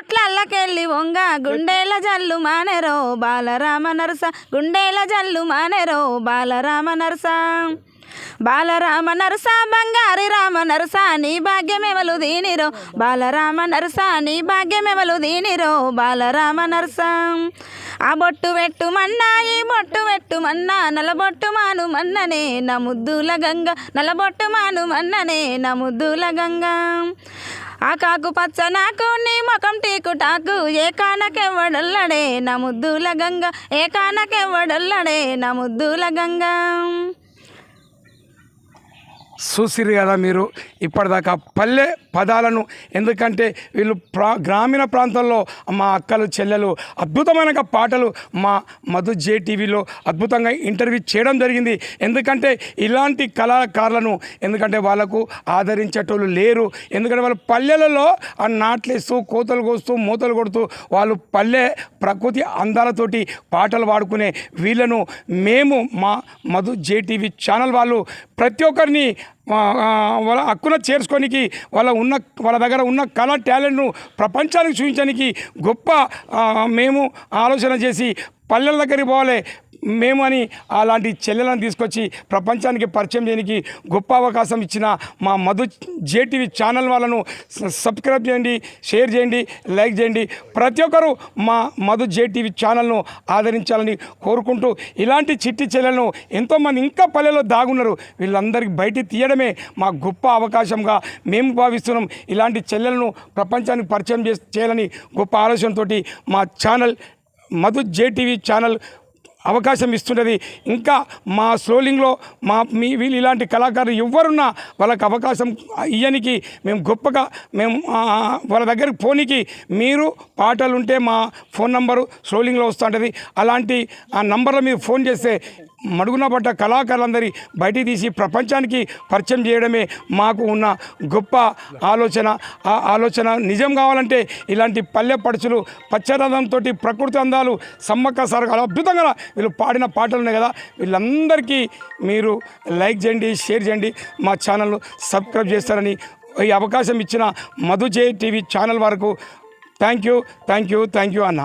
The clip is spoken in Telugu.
గుట్లల్లకెళ్ళి వంగ గుండెల జల్లు మానేరో బాలరామ నరస గుండెల జల్లు మానేరో బాలరామ నరస. బాలరామ నరస బంగారి రామ నరస నీ భాగ్యమెవలు దీనిరో? బాలరామ నరస నీ భాగ్యమెవలు దీనిరో? బాలరామ నరస. ఆ బొట్టు పెట్టు మన్నా ఈ బొట్టు పెట్టు మన్నా నలబొట్టు మాను మన్ననే నా ముద్దుల గంగ. నలబొట్టు మాను మన్ననే నా ముద్దుల గంగ. ఆ కాకు పచ్చ నాకు నీ ముఖం టీకు టాకు. ఏ కానకెవ్వడల్లడే నా ముద్దుల గంగ. ఏ కానకెవ్వడల్లడే నా ముద్దుల గంగ. చూసిరు కదా మీరు? ఇప్పటిదాకా పల్లె పదాలను ఎందుకంటే వీళ్ళు ప్రా గ్రామీణ ప్రాంతాల్లో మా అక్కలు చెల్లెలు అద్భుతమైన పాటలు మా మధు జే టీవీలో అద్భుతంగా ఇంటర్వ్యూ చేయడం జరిగింది. ఎందుకంటే ఇలాంటి కళాకారులను ఎందుకంటే వాళ్ళకు ఆదరించేటోళ్ళు లేరు. ఎందుకంటే వాళ్ళు పల్లెలలో ఆ నాట్లేస్తూ కోతలు కోస్తూ మూతలు కొడుతూ వాళ్ళు పల్లె ప్రకృతి అందాలతోటి పాటలు పాడుకునే వీళ్ళను మేము మా మధు జేటీవీ ఛానల్ వాళ్ళు ప్రతి ఒక్కరిని వాళ్ళ హక్కున చేర్చుకోనికి వాళ్ళ ఉన్న వాళ్ళ దగ్గర ఉన్న కళ టాలెంట్ను ప్రపంచానికి చూపించడానికి గొప్ప మేము ఆలోచన చేసి పల్లెల దగ్గరికి పోవాలి. మేము అని అలాంటి చెల్లెలను తీసుకొచ్చి ప్రపంచానికి పరిచయం చేయడానికి గొప్ప అవకాశం ఇచ్చిన మా మధు జేటీవీ ఛానల్ వాళ్ళను సబ్స్క్రైబ్ చేయండి షేర్ చేయండి లైక్ చేయండి. ప్రతి ఒక్కరూ మా మధు జేటీవీ ఛానల్ను ఆదరించాలని కోరుకుంటూ ఇలాంటి చిట్టి చెల్లెలను ఎంతోమంది ఇంకా పల్లెలో దాగున్నారు. వీళ్ళందరికీ బయట తీయడమే మా గొప్ప అవకాశంగా మేము భావిస్తున్నాం. ఇలాంటి చెల్లెలను ప్రపంచానికి పరిచయం చేయాలని గొప్ప ఆలోచనతోటి మా ఛానల్ మధు జేటీవీ ఛానల్ అవకాశం ఇస్తున్నది ఇంకా మా స్లోలింగ్లో మా మీ వీళ్ళు ఇలాంటి కళాకారులు ఎవరున్నా వాళ్ళకి అవకాశం ఇయ్యనికి మేము గొప్పగా మేము వాళ్ళ దగ్గరికి పోనీకి మీరు పాటలు ఉంటే మా ఫోన్ నంబరు స్లోలింగ్లో వస్తుంటుంది. అలాంటి ఆ నంబర్ల మీరు ఫోన్ చేస్తే మడుగున పడ్డ కళాకారులందరి బయటికి తీసి ప్రపంచానికి పరిచయం చేయడమే మాకు ఉన్న గొప్ప ఆలోచన. ఆ ఆలోచన నిజం కావాలంటే ఇలాంటి పల్లె పడుచులు పచ్చరథంతో ప్రకృతి అందాలు సమ్మక్క సరకాలు అద్భుతంగా వీళ్ళు పాడిన పాటలు ఉన్నాయి కదా. వీళ్ళందరికీ మీరు లైక్ చేయండి షేర్ చేయండి. మా ఛానల్ సబ్స్క్రైబ్ చేస్తారని ఈ అవకాశం ఇచ్చిన మధుజే టీవీ ఛానల్ వరకు. Thank you thank you thank you అన్న.